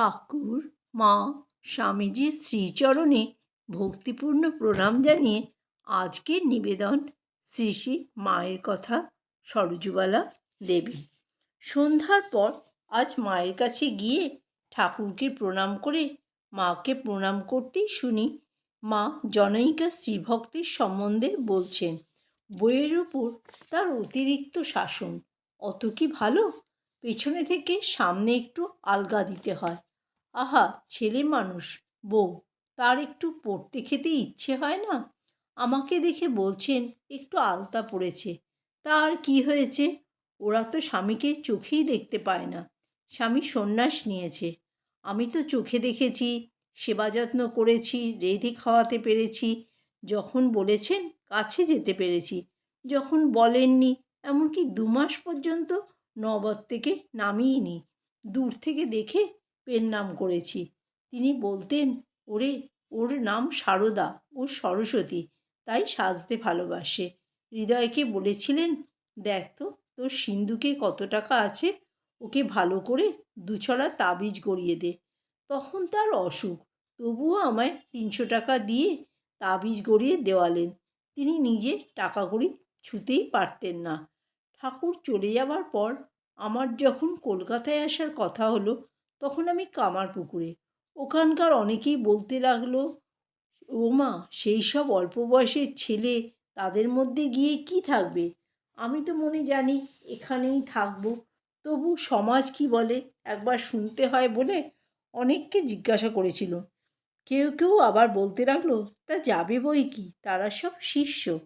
ঠাকুর, মা স্বামীজির শ্রীচরণে ভক্তিপূর্ণ প্রণাম জানিয়ে আজকের নিবেদন শ্রী শ্রী মায়ের কথা সরজুবালা দেবী। সন্ধ্যার পর আজ মায়ের কাছে গিয়ে ঠাকুরকে প্রণাম করে মাকে প্রণাম করতেই শুনি মা জনৈকা শ্রীভক্তির সম্বন্ধে বলছেন, বইয়ের উপর তার অতিরিক্ত শাসন, অত কি ভালো? পেছনে থেকে সামনে একটু আলগা দিতে হয়। আহা, ছেলে মানুষ, বউ, তার একটু পড়তে খেতে ইচ্ছে হয় না? আমাকে দেখে বলছেন, একটু আলতা পড়েছে। তার কি হয়েছে? ওরা তো স্বামীকে চোখেই দেখতে পায় না। স্বামী সন্ন্যাস নিয়েছে। আমি তো চোখে দেখেছি, সেবা যত্ন করেছি, রেঁধে খাওয়াতে পেরেছি। যখন বলেছেন, কাছে যেতে পেরেছি। যখন বলেননি, এমনকি দু মাস পর্যন্ত নবদ থেকে নামিয়েনি দূর থেকে দেখে পেন নাম করেছি। তিনি বলতেন, ওরে, ওর নাম সারদা, ও সরস্বতী, তাই সাজতে ভালোবাসে। হৃদয়কে বলেছিলেন, দেখ তো, তোর সিন্ধুকে কত টাকা আছে? ওকে ভালো করে দুছড়া তাবিজ গড়িয়ে দে। তখন তার অসুখ, তবুও আমায় তিনশো টাকা দিয়ে তাবিজ গড়িয়ে দেওয়ালেন। তিনি নিজে টাকা কড়ি ছুতেই পারতেন না। ঠাকুর চলে যাবার পর আমার যখন কলকাতায় আসার কথা হলো তখন আমি কামার পুকুরে। ওখানকার অনেকেই বলতে লাগল, ও মা, সেই সব অল্প বয়সের ছেলে, তাদের মধ্যে গিয়ে কি থাকবে? আমি তো মনে জানি এখানেই থাকব। তবু সমাজ কি বলে? একবার শুনতে হয় বলে অনেককে জিজ্ঞাসা করেছিল। কেউ কেউ আবার বলতে লাগল, তা যাবে বই কি? তারা সব শিষ্য।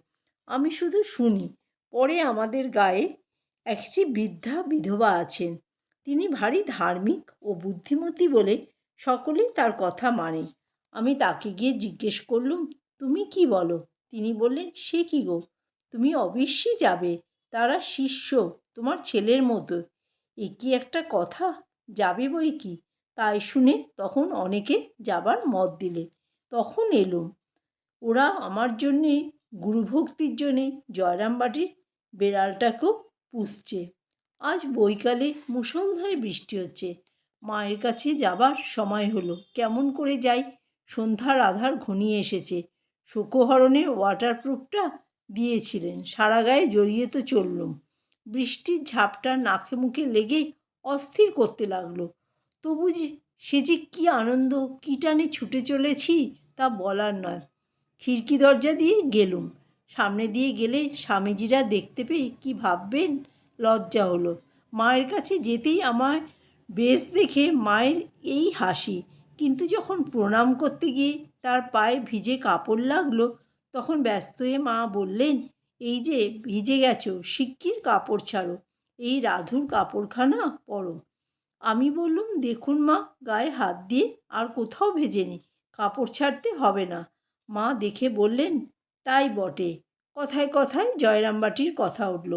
আমি শুধু শুনি। পরে আমাদের গায়ে একটি বৃদ্ধা বিধবা আছেন। তিনি ভারী ধার্মিক ও বুদ্ধিমতী বলে সকলেই তার কথা মানে। আমি তাকে গিয়ে জিজ্ঞেস করলুম, তুমি কি বলো? তিনি বললেন, সে কি গো? তুমি অবশ্যই যাবে। তারা শিষ্য, তোমার ছেলের মতো। এ কি একটা কথা? যাবে বই কি? তাই শুনে তখন অনেকে যাবার মত দিলে। তখন এলুম, ওরা আমার জন্যে, গুরুভক্তির জন্যে জয়রামবাটির বেড়ালটাকেও পুষছে। আজ বৈকালে মুষলধারে বৃষ্টি হচ্ছে। মায়ের কাছে যাবার সময় হলো। কেমন করে যাই? সন্ধ্যার আধার ঘনিয়ে এসেছে। শোকহরণের ওয়াটারপ্রুফটা দিয়েছিলেন। সারা গায়ে জড়িয়ে তো চললুম। বৃষ্টির ঝাপটা নাকে মুখে লেগে অস্থির করতে লাগল। তবু সে যে কী আনন্দ, কী টানে ছুটে চলেছি তা বলার নয়। খিড়কি দরজা দিয়ে গেলুম। সামনে দিয়ে গেলে স্বামীজিরা দেখতে পেয়ে কী ভাববেন? লজ্জা হলো। মায়ের কাছে যেতেই আমার বেশ দেখে মায়ের এই হাসি। কিন্তু যখন প্রণাম করতে গিয়ে তার পায়ে ভিজে কাপড় লাগল, তখন ব্যস্ত হয়ে মা বললেন, এই যে ভিজে গেছো, শিগগির কাপড় ছাড়ো। এই রাধুর কাপড়খানা পরো। আমি বললুম, দেখুন মা, গায়ে হাত দিয়ে আর কোথাও ভেজেনি, কাপড় ছাড়তে হবে না। মা দেখে বললেন, তাই বটে। কথায় কথায় জয়রামবাটির কথা উঠল।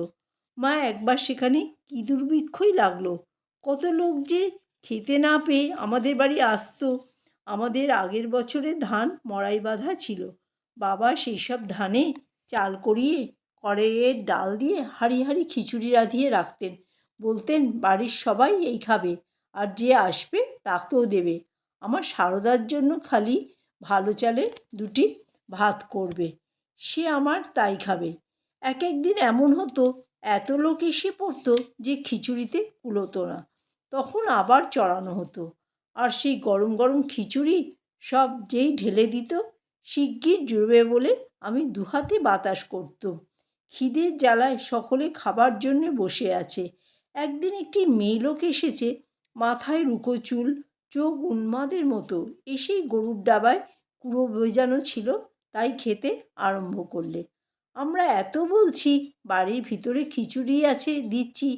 মা একবার সেখানে কী দুর্ভিক্ষই লাগল? কত লোক যে খেতে না পেয়ে আমাদের বাড়ি আসতো। আমাদের আগের বছরে ধান মড়াই বাঁধা ছিল। বাবা সেই সব ধানে চাল করিয়ে কড়াইয়ের ডাল দিয়ে হাঁড়ি হাঁড়ি খিচুড়ি রাঁধিয়ে রাখতেন। বলতেন, বাড়ির সবাই এই খাবে, আর যে আসবে তাকেও দেবে। আমার সারদার জন্য খালি ভালো চালের দুটি ভাত করবে। সে আমার তাই খাবে। এক এক দিন এমন হতো এত লোক এসে পড়তো যে খিচুড়িতে কুলোতো না। তখন আবার চড়ানো হতো। আর সেই গরম গরম খিচুড়ি সব যেই ঢেলে দিত, শিগগির জুড়বে বলে আমি দুহাতে বাতাস করতুম খিদের জ্বালায় সকলে খাবার জন্যে বসে আছে। একদিন একটি মেয়ে লোক এসেছে, মাথায় রুকো চুল, চোখ উন্মাদের মতো। এসেই গরুর ডাবায় কুড়ো ভেজানো ছিল, তাই খেতে আরম্ভ করলে। আমরা এত বলছি, বাড়ির ভিতরে খিচুড়ি আছে, দিচ্ছি।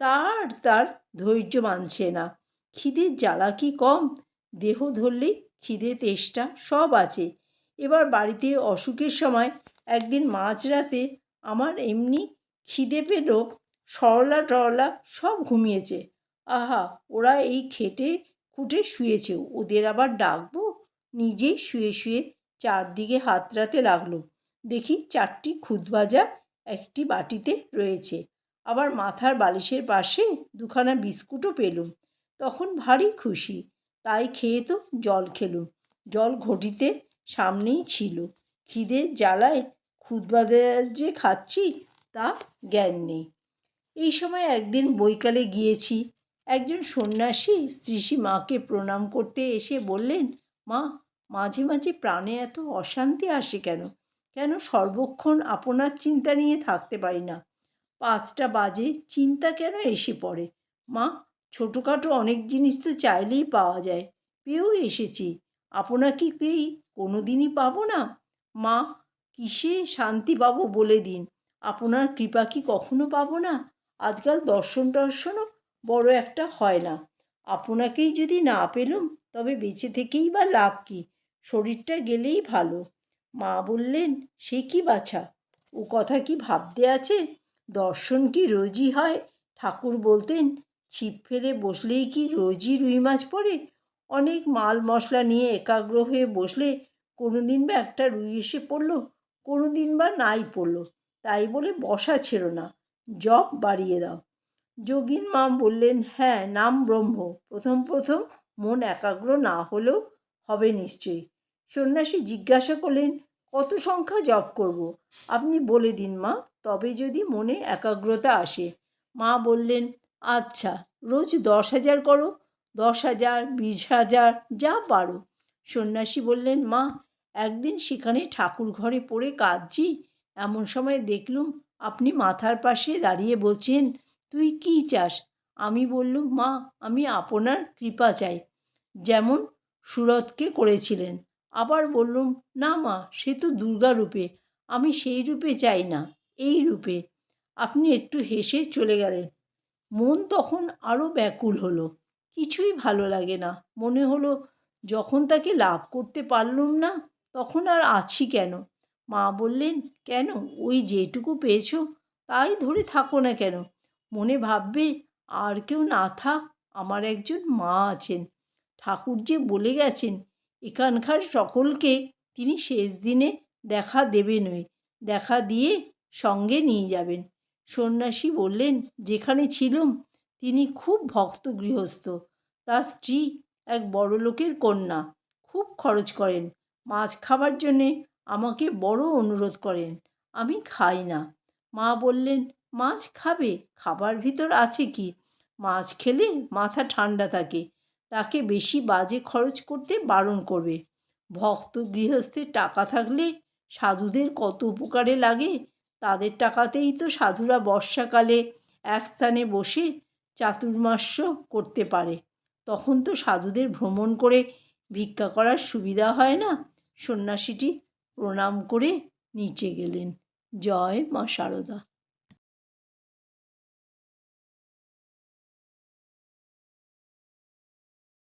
তার তার ধৈর্য মানছে না। খিদের জ্বালা কি কম? দেহ ধরলেই খিদে তেষ্টা সব আছে। এবার বাড়িতে অসুখের সময় একদিন মাঝরাতে আমার এমনি খিদে পেল, সরলা টরলা সব ঘুমিয়েছে। আহা, ওরা এই খেটে খুঁটে শুয়েছে, ওদের আবার ডাকবো? নিজেই শুয়ে শুয়ে চারদিকে হাতড়াতে লাগল। দেখি চারটি খুদ ভাজা একটি বাটিতে রয়েছে। আবার মাথার বালিশের পাশে দুখানা বিস্কুটও পেলুম। তখন ভারী খুশি, তাই খেয়ে তো জল খেলুম। জল ঘটিতে সামনেই ছিল। খিদের জ্বালায় খুদবাদের যে খাচ্ছি, তা জ্ঞান নেই। এই সময় একদিন বৈকালে গিয়েছি। একজন সন্ন্যাসী শ্রীশ্রী মাকে প্রণাম করতে এসে বললেন, মা, মাঝে মাঝে প্রাণে এত অশান্তি আসে কেন? কেন সর্বক্ষণ আপনার চিন্তা নিয়ে থাকতে পারি না? পাঁচটা বাজে, চিন্তা কেন এসে পড়ে? মা, ছোটোখাটো অনেক জিনিস তো চাইলেই পাওয়া যায়। পেয়েও এসেছি। আপনাকে কি কোনো দিনই পাবো না? মা, কিসে শান্তি পাবো বলে দিন। আপনার কৃপা কি কখনো পাবো না? আজকাল দর্শন টর্শনও বড় একটা হয় না। আপনাকেই যদি না পেলুম, তবে বেঁচে থেকেই বা লাভ কী? শরীরটা গেলেই ভালো। মা বললেন, সে কি বাছা? ও কথা কি ভাবতে আছে? দর্শন কি রোজই হয়? ঠাকুর বলতেন, ছিপ ফেলে বসলেই কি রোজই রুই মাছ পড়ে? অনেক মাল মশলা নিয়ে একাগ্র হয়ে বসলে কোনো দিন বা একটা রুই এসে পড়ল কোনো দিন বা নাই পড়ল। তাই বলে বসা ছিল না জব বাড়িয়ে দাও। যোগীন মা বললেন হ্যাঁ নাম ব্রহ্ম। প্রথম প্রথম মন একাগ্র না হলেও হবে নিশ্চয়ই। সন্ন্যাসী জিজ্ঞাসা করলেন কত সংখ্যা জপ করব? আপনি বলে দিন মা। তবে যদি মনে একাগ্রতা আসে। মা বললেন আচ্ছা রোজ দশ হাজার করো। দশ হাজার, বিশ হাজার, যা পারো। সন্ন্যাসী বললেন, মা, একদিন সেখানে ঠাকুর ঘরে পড়ে কাঁদছি। এমন সময় দেখলুম আপনি মাথার পাশে দাঁড়িয়ে বলছেন, তুই কী চাস? আমি বললুম, মা, আমি আপনার কৃপা চাই। যেমন সুরতকে করেছিলেন। আবার বললুম, না মা, সে তো দুর্গা রূপে, আমি সেই রূপে চাই না, এই রূপে। আপনি একটু হেসে চলে গেলেন। মন তখন আরও ব্যাকুল হলো। কিছুই ভালো লাগে না। মনে হলো, যখন তাকে লাভ করতে পারলুম না, তখন আর আছি কেন? মা বললেন, কেন? ওই যেটুকু পেয়েছ, তাই ধরে থাকো না কেন। মনে ভাববে, আর কেউ না থাক, আমার একজন মা আছেন। ঠাকুর যে বলে গেছেন এখানকার সকলকে তিনি শেষ দিনে দেখা দেবে দেবেনই, দেখা দিয়ে সঙ্গে নিয়ে যাবেন। সন্ন্যাসী বললেন, যেখানে ছিলুম, তিনি খুব ভক্ত গৃহস্থ তার স্ত্রী এক বড়লোকের কন্যা, খুব খরচ করেন। মাছ খাবার জন্যে আমাকে বড় অনুরোধ করেন, আমি খাই না। মা বললেন, মাছ খাবে? খাবার ভিতর আছে কি? মাছ খেলে মাথা ঠান্ডা থাকে। তাকে বেশি বাজে খরচ করতে বারণ করবে। ভক্ত গৃহস্থের টাকা থাকলে সাধুদের কত উপকারে লাগে? তাদের টাকাতেই তো সাধুরা বর্ষাকালে এক স্থানে বসে চাতুর্মাস্য করতে পারে। তখন তো সাধুদের ভ্রমণ করে ভিক্ষা করার সুবিধা হয় না? সন্ন্যাসীটি প্রণাম করে নিচে গেলেন। জয় মা সারদা।